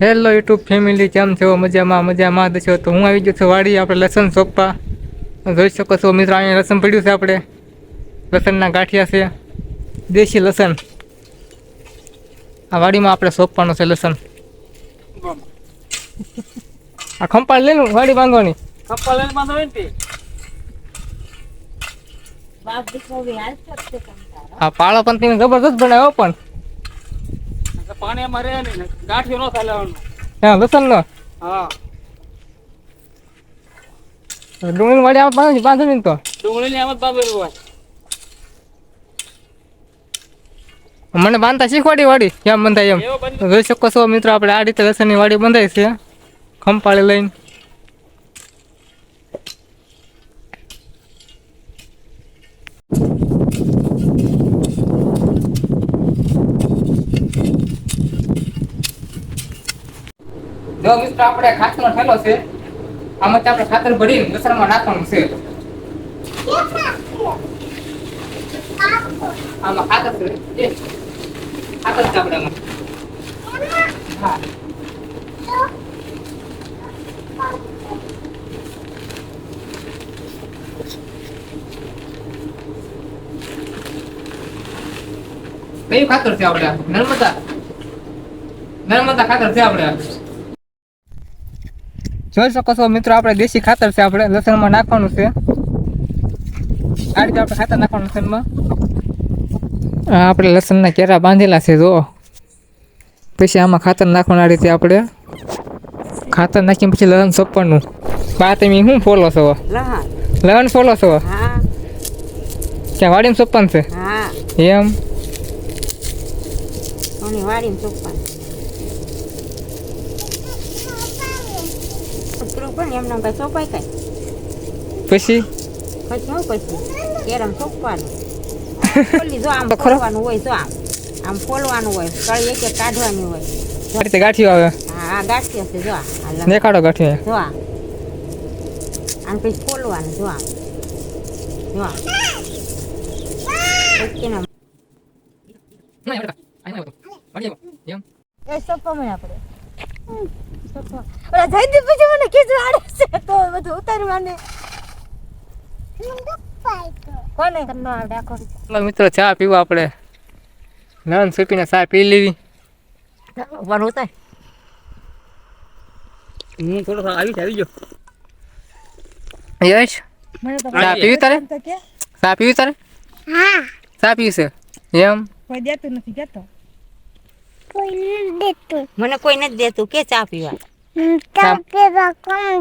Hello YouTube family કેમ છો? મજામાં મજામાં. દશો તો હું આવી ગયો છું વાડી આપણે લસણ સોપા જોઈ શકો છો મિત્રો અહીંયા લસણ પડ્યું છે આપણે. લસણના ગાંઠિયા છે. દેશી લસણ. આ વાડીમાં આપણે સોંપવાનું છે લસણ. આ ખંપાળ લઈને વાડી બાંધવાની. ખંપાળ લઈને બાંધવાની. આ પાળો પણ તેને જબરદસ્ત બનાવ્યો પણ. પાણી એમાં રહે ને ગાંઠિયો ન થાય લેવાનું. હા લસણનો હા. ડુંગળી ને તો. આમ હોય. મને બાંધતા શીખવાડી વાડી કેમ બંધાય એમ? બંધ જોઈ શકો છો મિત્રો આપણે આ રીતે લસણની વાડી બંધાય છે. ખંપાળી લઈને. જો મિત્ર, આપણે ખાતરનો ઠેલો છે. આમાંથી આપણે ખાતર ભરીને મિશ્રણમાં નાખવાનું છે. કયું ખાતર છે આપણે નર્મદા. નર્મદા ખાતર છે આપણે. જોઈ શકો છો મિત્રો આપણે દેશી ખાતર છે આપણે લસણમાં નાખવાનું છે. આ રીતે આપણે ખાતર નાખવાનું લસણમાં આપણે લસણના કેરા બાંધેલા છે જો. પછી આમાં ખાતર નાખવાનું આ રીતે આપણે. ખાતર નાખીને પછી લસણ સોંપવાનું. બા તમે શું ફોલો છો? લસણ ફોલો છો? ક્યાં વાડીમાં સોંપવાનું છે? એમ? વાડીમાં ચોપ્પાનું પણ એમ કઈ ચોપાય કઈ. પછી? પછી હું પછી. કેરમ ચોપવાનું ખોલી જો આમ ખોલવાનું હોય જો આમ. આમ ફોલવાનું હોય. કળી એક એક કાઢવાની હોય. રીતે ગાંઠિયો આવે. હા આ હશે છે જો આ. દેખાડો ગાંઠિયો જો આ. આમ પછી ફોલવાનું જો આમ જો આ. પછી એના એમ એ સોપામાં આપણે. સોપા ઓલા જયદીપ પછી મને કીધું આડે છે તો બધું ઉતારવાને કોને? કરનો આવડે આખો મિત્રો ચા પીવા આપણે. નાન સુપીને ચા પી લેવી. ઉપર ઉતાર. હું થોડો આવી આવી ગયો યશ ચા પીવી તારે? ચા પીવી તારે? હા. ચા પીવી છે. એમ? કોઈ દેતું નથી કેતો. મને કોઈ નથી દેતું. કે ચા પીવા? ચા પીવા કોઈ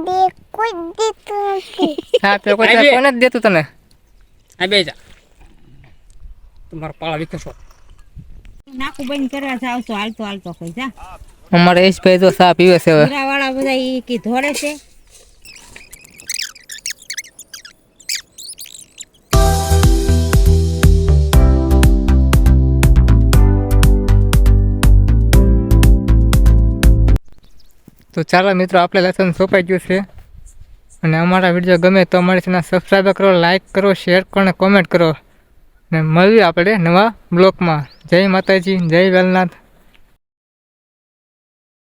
ચા કોને જ દેતું તને? આ બે જા તમારા પાળા વિકસો નાખું બંધ કરવા જાવ તો હાલતો હાલતો કોઈ જા. અમારે જો ચા પીવે છે હવે. વાળા બધા ઈ કી ધોળે છે. તો ચાલો મિત્રો, આપણે લેસન સોંપાઈ ગયું છે. અને અમારા વીડિયો ગમે તો અમારી ચેનલ સબસ્ક્રાઈબ કરો લાઇક કરો શેર કરો અને કોમેન્ટ કરો. ને મળીએ આપણે નવા બ્લોગમાં જય માતાજી, જય વેલનાથ.